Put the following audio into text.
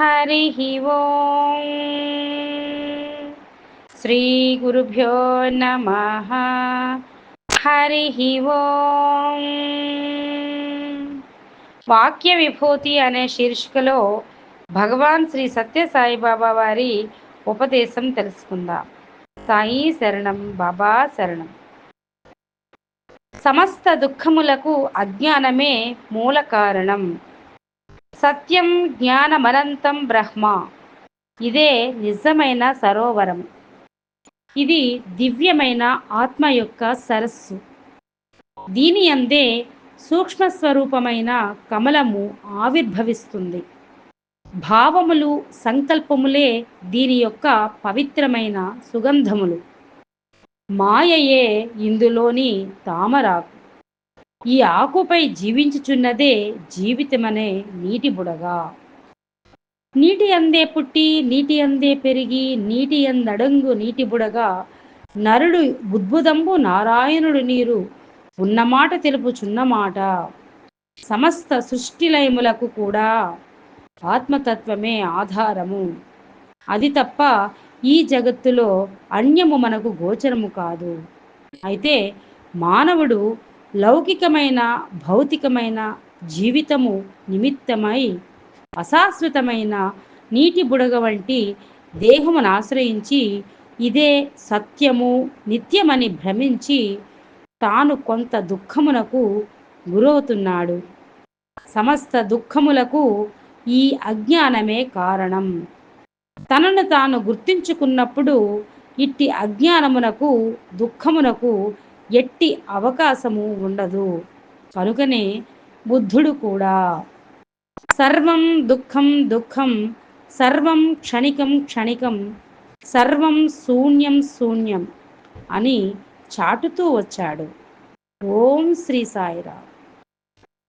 హరి ఓం. శ్రీ గురుభ్యో నమ. హరి ఓం. వాక్య విభూతి అనే శీర్షికలో భగవాన్ శ్రీ సత్య సాయిబాబా వారి ఉపదేశం తెలుసుకుందాం. సాయి శరణం బాబా శరణం. సమస్త దుఃఖములకు అజ్ఞానమే మూల కారణం. సత్యం జ్ఞానమనంతం బ్రహ్మ. ఇదే నిజమైన సరోవరం. ఇది దివ్యమైన ఆత్మ యొక్క సరస్సు. దీని అందే సూక్ష్మ స్వరూపమైన కమలము ఆవిర్భవిస్తుంది. భావములు సంకల్పములే దీని యొక్క పవిత్రమైన సుగంధములు. మాయయే ఇందులోని తామరాకు. ఈ ఆకుపై జీవించుచున్నదే జీవితమనే నీటి బుడగా. నీటి అందే పుట్టి నీటి అందే పెరిగి నీటి అందడంగు నీటి బుడగా నరుడు ఉద్భుతంబు నారాయణుడు నీరు ఉన్నమాట తెలుపుచున్నమాట సమస్త సృష్టిలయములకు కూడా ఆత్మతత్వమే ఆధారము. అది తప్ప ఈ జగత్తులో అన్యము మనకు గోచరము కాదు. అయితే మానవుడు లౌకికమైన భౌతికమైన జీవితము నిమిత్తమై అశాశ్వతమైన నీటి బుడగ వంటి దేహమును ఆశ్రయించి ఇదే సత్యము నిత్యమని భ్రమించి తాను కొంత దుఃఖమునకు గురవుతున్నాడు. సమస్త దుఃఖములకు ఈ అజ్ఞానమే కారణం. తనను తాను గుర్తించుకున్నప్పుడు ఇట్టి అజ్ఞానమునకు దుఃఖమునకు ఎట్టి అవకాశము ఉండదు. కనుకనే బుద్ధుడు కూడా సర్వం దుఃఖం దుఃఖం సర్వం క్షణికం క్షణికం సర్వం శూన్యం శూన్యం అని చాటుతూ వచ్చాడు. ఓం శ్రీ సాయిరామ్.